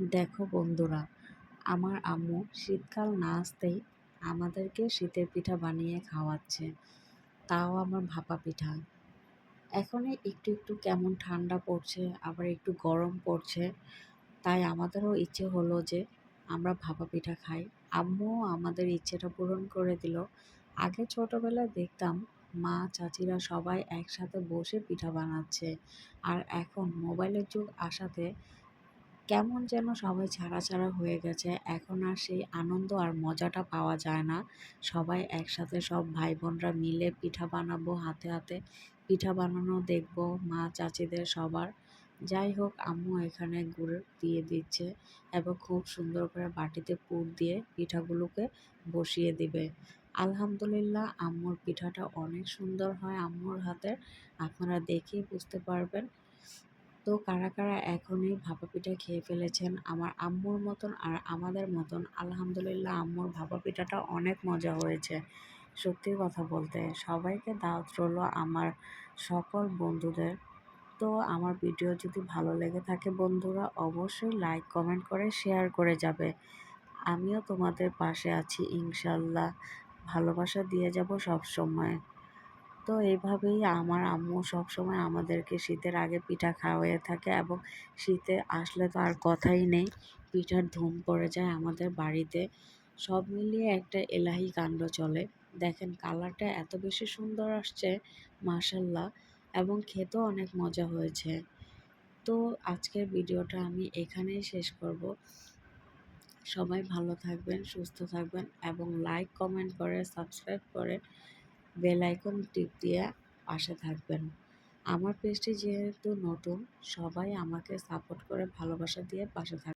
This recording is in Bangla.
দেখো বন্ধুরা, আমার আম্মু শীতকাল না আসতেই আমাদেরকে শীতের পিঠা বানিয়ে খাওয়াচ্ছে। তাও আমার ভাপা পিঠা। এখনই একটু একটু কেমন ঠান্ডা পড়ছে, আবার একটু গরম পড়ছে, তাই আমাদেরও ইচ্ছে হলো যে আমরা ভাপা পিঠা খাই। আম্মু আমাদের ইচ্ছেটা পূরণ করে দিল। আগে ছোটোবেলায় দেখতাম মা চাচিরা সবাই একসাথে বসে পিঠা বানাচ্ছে, আর এখন মোবাইলের যুগ আসাতে কেমন যেন সবাই ছাড়া ছাড়া হয়ে গেছে। এখন আর সেই আনন্দ আর মজাটা পাওয়া যায় না। সবাই একসাথে সব ভাই বোনরা মিলে পিঠা বানাবো, হাতে হাতে পিঠা বানানো দেখব, মা চাচিদের সবার। যাই হোক, আম্মু এখানে গুড় দিয়ে দিচ্ছে এবং খুব সুন্দর করে বাটিতে পুর দিয়ে পিঠাগুলোকে বসিয়ে দিবে। আলহামদুলিল্লাহ, আম্মুর পিঠাটা অনেক সুন্দর হয় আম্মুর হাতের। আপনারা দেখেই বুঝতে পারবেন। তো কারা কারা এখনই ভাপা পিঠা খেয়ে ফেলেছেন আমার আম্মুর মতন আর আমাদের মতন? আলহামদুলিল্লাহ, আম্মুর ভাপা পিঠাটা অনেক মজা হয়েছে। সত্যি কথা বলতে, সবাইকে দাওয়াত রইল আমার সকল বন্ধুদের। তো আমার ভিডিও যদি ভালো লেগে থাকে বন্ধুরা, অবশ্যই লাইক, কমেন্ট করে শেয়ার করে যাবে। আমিও তোমাদের পাশে আছি ইনশাল্লাহ ভালোবাসা দিয়ে যাব সব সময়। তো এইভাবেই আমার আম্মু সবসময় আমাদেরকে শীতের আগে পিঠা খাওয়াইয়ে থাকে এবং শীতে আসলে তো আর কথাই নেই। পিঠার ধুম পড়ে যায় আমাদের বাড়িতে। সব মিলিয়ে একটা এলাহি কাণ্ড চলে। দেখেন কালারটা এত বেশি সুন্দর আসছে মাসাল্লাহ এবং খেতেও অনেক মজা হয়েছে। তো আজকের ভিডিওটা আমি এখানেই শেষ করব। সবাই ভালো থাকবেন, সুস্থ থাকবেন এবং লাইক কমেন্ট করে সাবস্ক্রাইব করে বেল আইকন টিপ দিয়ে পাশে থাকবেন। আমার পেজটি যেহেতু নতুন, সবাই আমাকে সাপোর্ট করে ভালোবাসা দিয়ে পাশে থাকবে